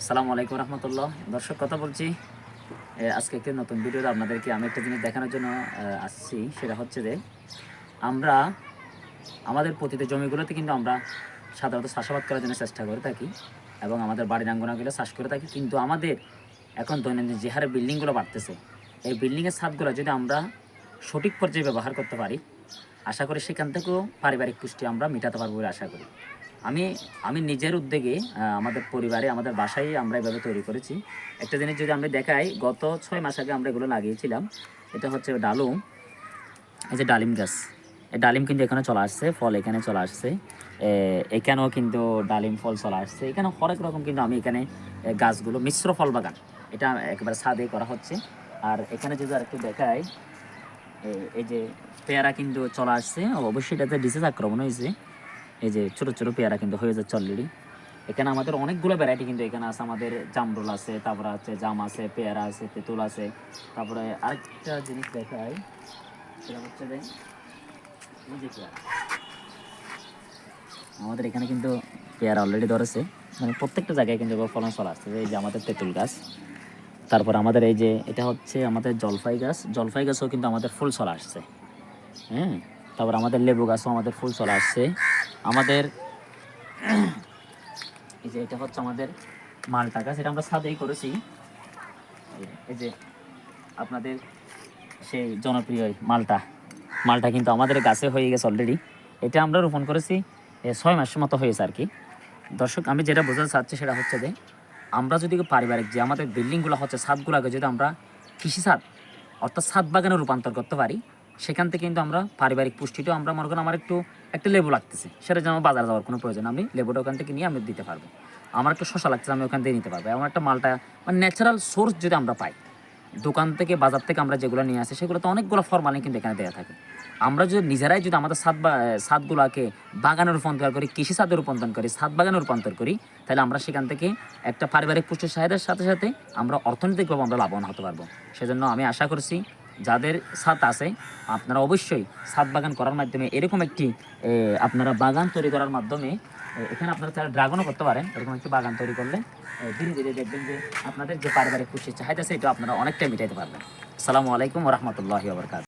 আসসালামু আলাইকুম রহমতুল্লাহ। দর্শক, কথা বলছি আজকে একটি নতুন ভিডিওতে আপনাদেরকে আমি একটা জিনিস দেখানোর জন্য আসছি, সেটা হচ্ছে যে আমরা, আমাদের প্রতিটি জমিগুলোতে কিন্তু আমরা সাধারণত চাষাবাদ করার জন্য চেষ্টা করে থাকি এবং আমাদের বাড়ির আঙ্গনাগুলো চাষ করে থাকি। কিন্তু আমাদের এখন দৈনন্দিন যে হারে বিল্ডিংগুলো বাড়তেছে, এই বিল্ডিংয়ের ছাদগুলো যদি আমরা সঠিক পর্যায়ে ব্যবহার করতে পারি, আশা করি সেখান থেকেও পারিবারিক পুষ্টি আমরা মেটাতে পারব বলে আশা করি। আমি আমি নিজের উদ্যোগে আমাদের পরিবারে, আমাদের বাসায় আমরা এভাবে তৈরি করেছি। একটা জিনিস যদি আমরা দেখাই, গত ছয় মাস আগে আমরা এগুলো লাগিয়েছিলাম। এটা হচ্ছে ডালুম। এই যে ডালিম গাছ। এই ডালিম কিন্তু এখানে চলে আসছে, ফল এখানে চলে আসছে। এখানেও কিন্তু ডালিম ফল চলে আসছে। এখানে হরেক রকম কিন্তু আমি এখানে গাছগুলো, মিশ্র ফল বাগান, এটা একেবারে ছাদে করা হচ্ছে। আর এখানে যদি আর একটু দেখাই এই যে পেয়ারা কিন্তু চলে আসছে। অবশ্যই এটাতে ডিসিজ আক্রমণ হয়েছে। এই যে ছোট ছোট পেয়ারা কিন্তু হয়ে যাচ্ছে অলরেডি এখানে আমাদের অনেকগুলো ভ্যারাইটি কিন্তু এখানে আছে। আমাদের জামরুল আছে, তারপরে হচ্ছে জাম আছে, পেয়ারা আছে, তেঁতুল আছে। তারপরে আরেকটা জিনিস দেখাই, সেটা হচ্ছে যে আমাদের এখানে কিন্তু পেয়ারা অলরেডি ধরেছে। মানে প্রত্যেকটা জায়গায় কিন্তু ফলন চলে আসছে। এই যে আমাদের তেঁতুল গাছ। তারপর আমাদের এই যে এটা হচ্ছে আমাদের জলফাই গাছ। জলফাই গাছও কিন্তু আমাদের ফুল চলে আসছে। হ্যাঁ? তারপর আমাদের লেবু গাছও আমাদের ফুল চলে আসছে। আমাদের এই যে এটা হচ্ছে আমাদের মালটা গাছ এটা আমরা ছাদেই করেছি। এই যে আপনাদের সেই জনপ্রিয় মালটা মালটা কিন্তু আমাদের গাছে হয়ে গেছে অলরেডি এটা আমরা রোপণ করেছি ছয় মাসের মতো হয়েছে আর কি। দর্শক, আমি যেটা বোঝাতে চাচ্ছি সেটা হচ্ছে যে, আমরা যদি পারিবারিক যে আমাদের বিল্ডিংগুলো হচ্ছে, ছাদগুলোকে যদি আমরা কৃষি ছাদ, অর্থাৎ ছাদ বাগানে রূপান্তর করতে পারি সেখান থেকে কিন্তু আমরা পারিবারিক পুষ্টিটাও আমরা মনে করেন আমার একটু একটা লেবু লাগতেছে। সেটা যেন বাজারে যাওয়ার কোনো প্রয়োজন আমি লেবুটা ওখান থেকে নিয়ে আমি দিতে পারব। আমার একটু শশা লাগছে আমি ওখান থেকে নিতে পারব। আমার একটা মালটা মানে ন্যাচারাল সোর্স যদি আমরা পাই, দোকান থেকে, বাজার থেকে আমরা যেগুলো নিয়ে আসি সেগুলো তো অনেকগুলো ফরমালিন কিন্তু এখানে দেওয়া থাকে। আমরা যদি নিজেরাই যদি আমাদের সাত সাতগুলোকে বাগানে রূপান্তর করি, কৃষি সাথে রূপান্তর করি, সাত বাগানে রূপান্তর করি, তাহলে আমরা সেখান থেকে একটা পারিবারিক পুষ্টির সাহায্যের সাথে সাথে আমরা অর্থনৈতিকভাবে আমরা লাভবান হতে পারব। সেজন্য আমি আশা করছি যাদের ছাদ আছে, আপনারা অবশ্যই ছাদ বাগান করার মাধ্যমে এরকম একটি আপনারা বাগান তৈরি করার মাধ্যমে এখানে আপনারা তারা ড্রাগনও করতে পারেন, এরকম একটি বাগান তৈরি করলে ধীরে ধীরে দেখবেন যে আপনাদের যে পারিবারিক খুশি চাহিদা সেটা আপনারা অনেকটাই মিটাইতে পারবেন। আসসালামু আলাইকুম রহমতুল্লাহি আবরকাত